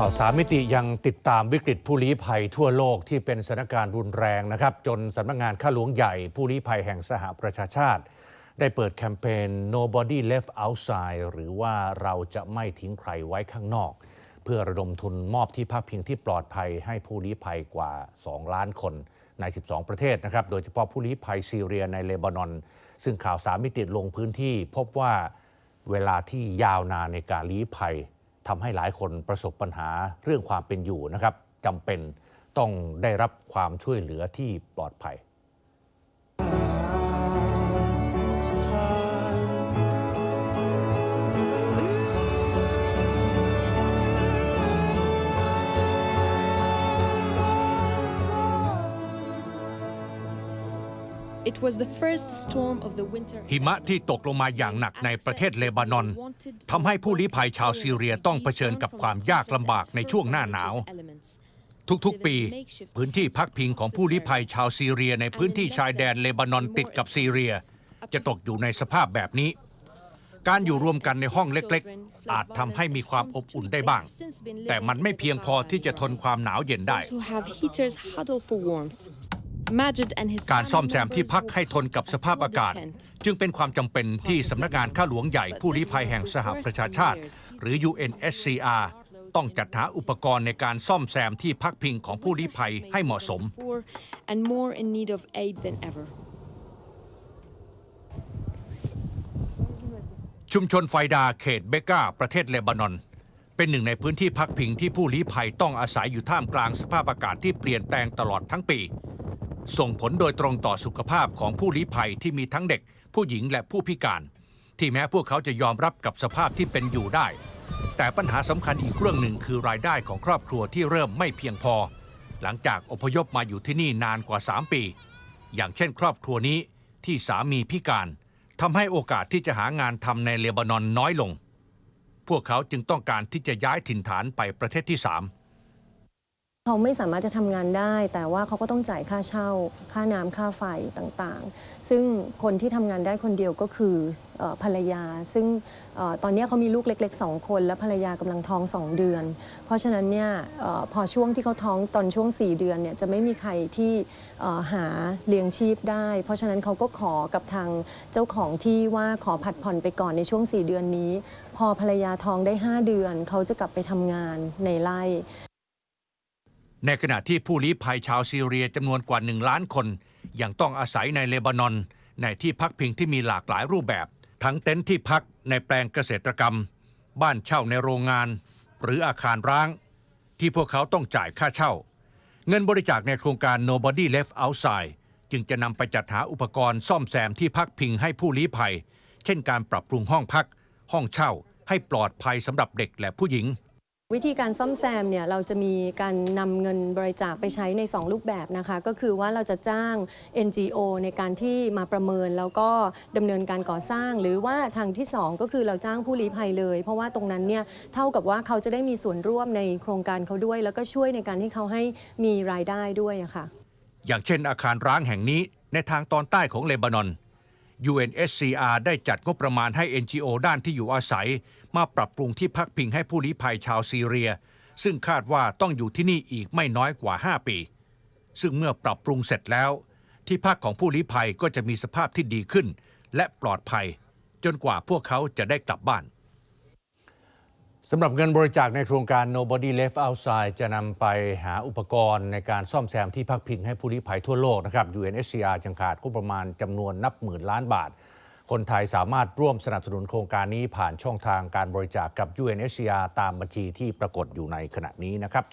ข่าวสามมิติยังติดตามวิกฤตผู้ลี้ภัยทั่วโลกที่เป็นสถานการณ์รุนแรงนะครับ จนสำนักงานข้าหลวงใหญ่ผู้ลี้ภัยแห่งสหประชาชาติ ได้เปิดแคมเปญ Nobody Left Outside หรือว่าเราจะไม่ทิ้งใครไว้ข้างนอก เพื่อระดมทุนมอบที่พักพิงที่ปลอดภัยให้ผู้ลี้ภัยกว่า 2 ล้านคนใน 12 ประเทศนะครับ โดยเฉพาะผู้ลี้ภัยซีเรียในเลบานอน ซึ่งข่าวสามมิติลงพื้นที่ พบว่าเวลาที่ยาวนานในการลี้ภัย ทำให้หลายคนประสบปัญหาเรื่องความเป็นอยู่นะครับจำเป็นต้องได้รับความช่วยเหลือที่ปลอดภัย It was the first storm of the winter. หิมะที่ตกลงมาอย่างหนักในประเทศเลบานอนทำให้ผู้ลี้ภัยชาวซีเรียต้องเผชิญกับความยากลำบากในช่วงหน้าหนาว ทุกๆ ปี พื้นที่พักพิงของผู้ลี้ภัยชาวซีเรียในพื้นที่ชายแดนเลบานอนติดกับซีเรีย จะตกอยู่ในสภาพแบบนี้ การอยู่รวมกันในห้องเล็กๆ อาจทำให้มีความอบอุ่นได้บ้าง แต่มันไม่เพียงพอที่จะทนความหนาวเย็นได้ To have heaters huddle for warmth. Majid and his การซ่อมแซมที่พัก family ให้ทนกับสภาพอากาศ members were จึงเป็นความจำเป็นที่สำนักงานข้าหลวงใหญ่ผู้ลี้ภัยแห่งสหประชาชาติ หรือ UNSCR ต้องจัดหาอุปกรณ์ในการซ่อมแซมที่พักพิงของผู้ลี้ภัยให้เหมาะสม before and more in need of aid than ever. ชุมชนไฟดาเขตเบกาประเทศเลบานอน เป็นหนึ่งในพื้นที่พักพิงที่ผู้ลี้ภัยต้องอาศัยอยู่ท่ามกลางสภาพอากาศที่เปลี่ยนแปลงตลอดทั้งปี ส่งผลโดยตรงต่อสุขภาพของผู้ลี้ภัยที่มีทั้งเด็ก ผู้หญิงและผู้พิการ ที่แม้พวกเขาจะยอมรับกับสภาพที่เป็นอยู่ได้ แต่ปัญหาสำคัญอีกเรื่องหนึ่งคือรายได้ของครอบครัวที่เริ่มไม่เพียงพอ หลังจากอพยพมาอยู่ที่นี่นานกว่า 3 ปี อย่างเช่น ครอบครัวนี้ที่สามีพิการทำให้โอกาสที่จะหางานทำในเลบานอนน้อยลง พวกเขาจึงต้องการที่จะย้ายถิ่นฐานไปประเทศที่3 เขาไม่สามารถจะทำงานได้ แต่ว่าเขาก็ต้องจ่ายค่าเช่า ค่าน้ำค่าไฟต่างๆ ซึ่งคนที่ทำงานได้คนเดียวก็คืออภรรยา ซึ่งออตอนนี้เขามีลูกเล็กๆ2คน และภรรยากำลังท้อง2เดือน เพราะฉะนั้นเนี่ยออพอช่วงที่เขาท้องตอนช่วง 4 เดือนเนี่ยจะไม่มีใครที่หาเลี้ยงชีพได้ เพราะฉะนั้นเขาก็ขอกับทางเจ้าของที่ว่าขอผัดผ่อนไปก่อนในช่วง 4 เดือนนี้ พอภรรยาท้องได้ 5 เดือน เขาจะกลับไปทำงานในไร่ ในขณะที่ผู้ลี้ภัยชาวซีเรียจำนวนกว่า 1 ล้านคน ยังต้องอาศัยในเลบานอน ในที่พักพิงที่มีหลากหลายรูปแบบ ทั้งเต็นท์ที่พักในแปลงเกษตรกรรม บ้านเช่าในโรงงาน หรืออาคารร้าง ที่พวกเขาต้องจ่ายค่าเช่า เงินบริจาคในโครงการ Nobody Left Outside จึงจะนำไปจัดหาอุปกรณ์ซ่อมแซมที่พักพิงให้ผู้ลี้ภัย เช่นการปรับปรุงห้องพัก ห้องเช่า ให้ปลอดภัยสำหรับเด็กและผู้หญิง วิธีการซ่อมแซมเนี่ยเราจะมีการนำเงินบริจาคไปใช้ใน 2 รูปแบบนะคะ ก็คือว่าเราจะจ้าง NGO ในการที่มาประเมินแล้วก็ดำเนินการก่อสร้าง หรือว่าทางที่ 2 ก็คือเราจ้างผู้ลี้ภัยเลย เพราะว่าตรงนั้นเนี่ยเท่ากับว่าเขาจะได้มีส่วนร่วมในโครงการเขาด้วย แล้วก็ช่วยในการที่เขาให้มีรายได้ด้วยะค่ะ อย่างเช่นอาคารร้างแห่งนี้ในทางตอนใต้ของเลบานอน UNSCR ได้จัดงบประมาณให้ NGO ด้านที่อยู่อาศัย มาปรับปรุงที่พักพิงให้ผู้ลี้ภัยชาวซีเรีย ซึ่งคาดว่าต้องอยู่ที่นี่อีกไม่น้อยกว่า 5 ปี ซึ่งเมื่อปรับปรุงเสร็จแล้ว ที่พักของผู้ลี้ภัยก็จะมีสภาพที่ดีขึ้น และปลอดภัย จนกว่าพวกเขาจะได้กลับบ้าน สำหรับเงินบริจาคในโครงการ Nobody Left Outside จะนำไปหาอุปกรณ์ในการซ่อมแซมที่พักพิงให้ผู้ลี้ภัยทั่วโลกนะครับ UNHCR จังขาดก็ประมาณจำนวนนับหมื่นล้านบาท คนไทยสามารถร่วมสนับสนุนโครงการนี้ผ่านช่องทางการบริจาคกับ UNHCR ตามบัญชีที่ปรากฏอยู่ในขณะนี้นะครับ